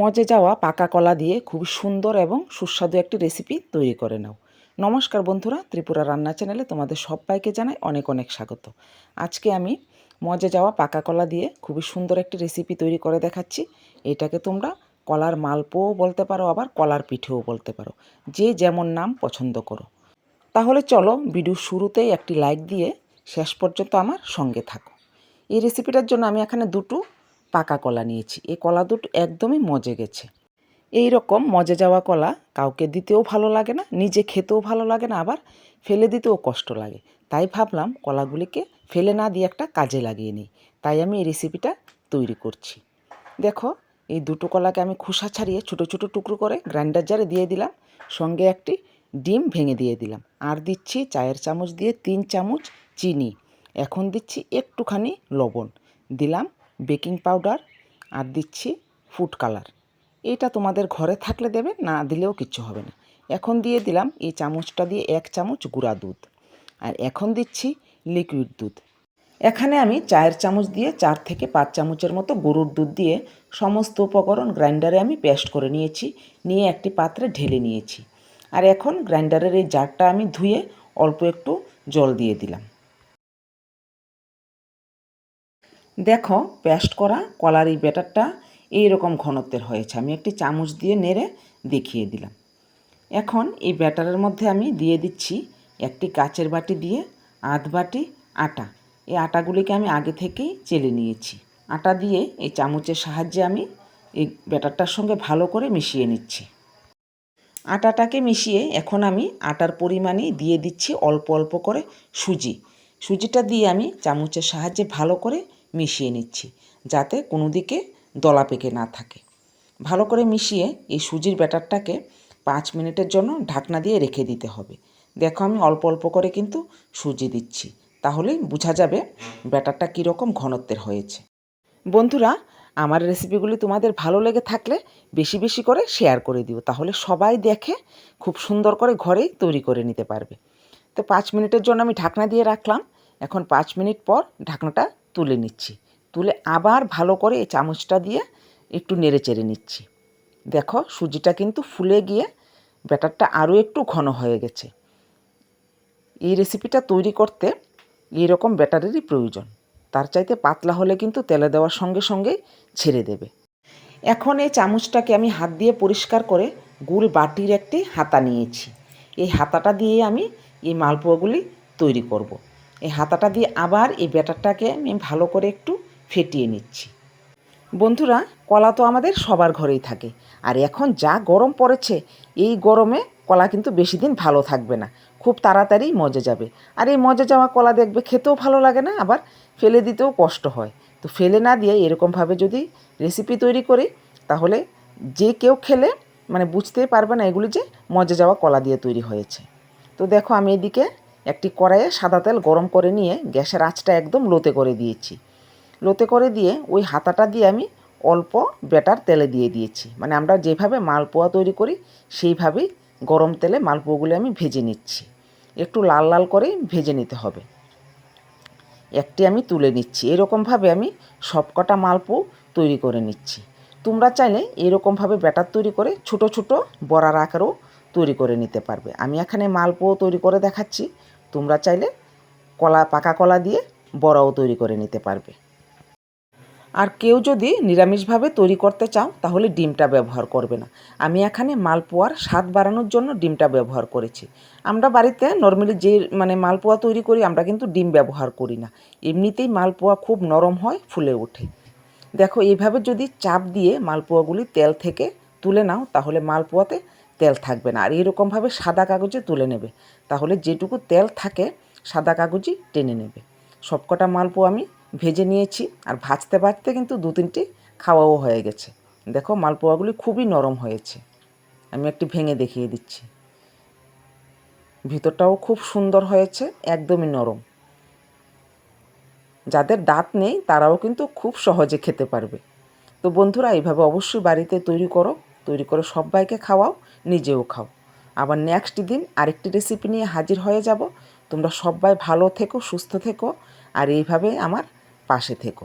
মজে যাওয়া পাকা কলা দিয়ে খুবই সুন্দর এবং সুস্বাদু একটি রেসিপি তৈরি করে নাও। নমস্কার বন্ধুরা, ত্রিপুরা রান্না চ্যানেলে তোমাদের সবাইকে জানাই অনেক অনেক স্বাগত। আজকে আমি মজে যাওয়া পাকা কলা দিয়ে খুবই সুন্দর একটি রেসিপি তৈরি করে দেখাচ্ছি। এটাকে তোমরা কলার মালপোও বলতে পারো, আবার কলার পিঠেও বলতে পারো। যে যেমন নাম পছন্দ করো। তাহলে চলো ভিডিও শুরুতেই একটি লাইক দিয়ে শেষ পর্যন্ত আমার সঙ্গে থাকো। এই রেসিপিটার জন্য আমি এখানে দুটো পাকা কলা নিয়েছি। এই কলা দুটো একদমই মজে গেছে। এই রকম মজে যাওয়া কলা কাউকে দিতেও ভালো লাগে না, নিজে খেতেও ভালো লাগে না, আবার ফেলে দিতেও কষ্ট লাগে। তাই ভাবলাম কলাগুলিকে ফেলে না দিয়ে একটা কাজে লাগিয়ে নিই। তাই আমি এই রেসিপিটা তৈরি করছি। দেখো, এই দুটো কলাকে আমি খোসা ছাড়িয়ে ছোটো ছোটো টুকরো করে গ্রাইন্ডার জারে দিয়ে দিলাম। সঙ্গে একটি ডিম ভেঙে দিয়ে দিলাম। আর দিচ্ছি চায়ের চামচ দিয়ে তিন চামচ চিনি। এখন দিচ্ছি একটুখানি লবণ। দিলাম বেকিং পাউডার আর দিচ্ছি ফুড কালার। এটা তোমাদের ঘরে থাকলে দেবে, না দিলেও কিচ্ছু হবে না। এখন দিয়ে দিলাম এই চামচটা দিয়ে এক চামচ গুঁড়া দুধ। আর এখন দিচ্ছি লিকুইড দুধ। এখানে আমি চায়ের চামচ দিয়ে চার থেকে পাঁচ চামচের মতো গরুর দুধ দিয়ে সমস্ত উপকরণ গ্রাইন্ডারে আমি পেস্ট করে নিয়েছি, নিয়ে একটি পাত্রে ঢেলে নিয়েছি। আর এখন গ্রাইন্ডারের এই জারটা আমি ধুয়ে অল্প একটু জল দিয়ে দিলাম। দেখো, পেস্ট করা কলার এই ব্যাটারটা এই রকম ঘনত্বের হয়েছে। আমি একটি চামচ দিয়ে নেড়ে দেখিয়ে দিলাম। এখন এই ব্যাটারের মধ্যে আমি দিয়ে দিচ্ছি একটি কাচের বাটি দিয়ে আধ বাটি আটা। এই আটাগুলিকে আমি আগে থেকেই চেলে নিয়েছি। আটা দিয়ে এই চামচের সাহায্যে আমি এই ব্যাটারটার সঙ্গে ভালো করে মিশিয়ে নিচ্ছি। আটাটাকে মিশিয়ে এখন আমি আটার পরিমাণে দিয়ে দিচ্ছি অল্প অল্প করে সুজি। সুজিটা দিয়ে আমি চামচের সাহায্যে ভালো করে মিশিয়ে নিচ্ছি, যাতে কোনো দিকে দলা পেকে না থাকে। ভালো করে মিশিয়ে এই সুজির ব্যাটারটাকে পাঁচ মিনিটের জন্য ঢাকনা দিয়ে রেখে দিতে হবে। দেখো আমি অল্প অল্প করে কিন্তু সুজি দিচ্ছি, তাহলেই বোঝা যাবে ব্যাটারটা কীরকম ঘনত্বের হয়েছে। বন্ধুরা, আমার রেসিপিগুলি তোমাদের ভালো লেগে থাকলে বেশি বেশি করে শেয়ার করে দিও, তাহলে সবাই দেখে খুব সুন্দর করে ঘরেই তৈরি করে নিতে পারবে। তো পাঁচ মিনিটের জন্য আমি ঢাকনা দিয়ে রাখলাম। এখন পাঁচ মিনিট পর ঢাকনাটা তুলে নিচ্ছি। তুলে আবার ভালো করে এই চামচটা দিয়ে একটু নেড়ে চেড়ে নিচ্ছি। দেখো সুজিটা কিন্তু ফুলে গিয়ে ব্যাটারটা আরও একটু ঘন হয়ে গেছে। এই রেসিপিটা তৈরি করতে এইরকম ব্যাটারেরই প্রয়োজন। তার চাইতে পাতলা হলে কিন্তু তেলে দেওয়ার সঙ্গে সঙ্গে ছেড়ে দেবে। এখন এই চামচটাকে আমি হাত দিয়ে পরিষ্কার করে গুল বাটির একটি হাতা নিয়েছি। এই হাতাটা দিয়ে আমি এই মালপোয়াগুলি তৈরি করব। এই হাতাটা দিয়ে আবার এই ব্যাটারটাকে আমি ভালো করে একটু ফেটিয়ে নিচ্ছি। বন্ধুরা, কলা তো আমাদের সবার ঘরেই থাকে। আর এখন যা গরম পড়েছে, এই গরমে কলা কিন্তু বেশি দিন ভালো থাকবে না। খুব তাড়াতাড়ি মজে যাবে। আর এই মজে যাওয়া কলা দেখবে খেতেও ভালো লাগে না, আবার ফেলে দিতেও কষ্ট হয়। তো ফেলে না দিয়ে এরকমভাবে যদি রেসিপি তৈরি করি, তাহলে যে কেউ খেলে মানে বুঝতেই পারবে না এগুলি যে মজে যাওয়া কলা দিয়ে তৈরি হয়েছে। তো দেখো আমি এদিকে একটি কড়াইয়ে সাদা তেল গরম করে নিয়ে গ্যাসের আঁচটা একদম লোতে করে দিয়েছি। লোতে করে দিয়ে ওই হাতাটা দিয়ে আমি অল্প ব্যাটার তেলে দিয়ে দিয়েছি। মানে আমরা যেভাবে মালপোয়া তৈরি করি, সেইভাবেই গরম তেলে মালপোয়াগুলি আমি ভেজে নিচ্ছি। একটু লাল লাল করে ভেজে নিতে হবে। একটি আমি তুলে নিচ্ছি। এরকমভাবে আমি সবকটা মালপো তৈরি করে নিচ্ছি। তোমরা চাইলে এরকমভাবে ব্যাটার তৈরি করে ছোট ছোট বড়ার আকারও তৈরি করে নিতে পারবে। আমি এখানে মালপোও তৈরি করে দেখাচ্ছি। তোমরা চাইলে কলা, পাকা কলা দিয়ে বড়াও তৈরি করে নিতে পারবে। আর কেউ যদি নিরামিষভাবে তৈরি করতে চাও, তাহলে ডিমটা ব্যবহার করবে না। আমি এখানে মালপোয়ার স্বাদ বাড়ানোর জন্য ডিমটা ব্যবহার করেছি। আমরা বাড়িতে নর্মালি যে মানে মালপোয়া তৈরি করি, আমরা কিন্তু ডিম ব্যবহার করি না। এমনিতেই মালপোয়া খুব নরম হয়, ফুলে ওঠে। দেখো, এইভাবে যদি চাপ দিয়ে মালপোয়াগুলি তেল থেকে তুলে নাও, তাহলে মালপোয়াতে তেল থাকবে না। আর এরকমভাবে সাদা কাগজে তুলে নেবে। তাহলে যেটুকু তেল থাকে, সাদা কাগজই টেনে নেবে। সবকটা মালপোয়া আমি ভেজে নিয়েছি আর ভাজতে ভাজতে কিন্তু দু তিনটি খাওয়াও হয়ে গেছে। দেখো মালপোয়াগুলি খুবই নরম হয়েছে। আমি একটি ভেঙে দেখিয়ে দিচ্ছি। ভিতরটাও খুব সুন্দর হয়েছে, একদমই নরম। যাদের দাঁত নেই, তারাও কিন্তু খুব সহজে খেতে পারবে। তো বন্ধুরা, এইভাবে অবশ্যই বাড়িতে তৈরি করো। তৈরি করে সবাইকে খাওয়াও, নিজেও খাও। আবার নেক্সট দিন আরেকটি রেসিপি নিয়ে হাজির হয়ে যাব। তোমরা সবাই ভালো থেকো, সুস্থ থেকো, আর এইভাবে আমার পাশে থেকো।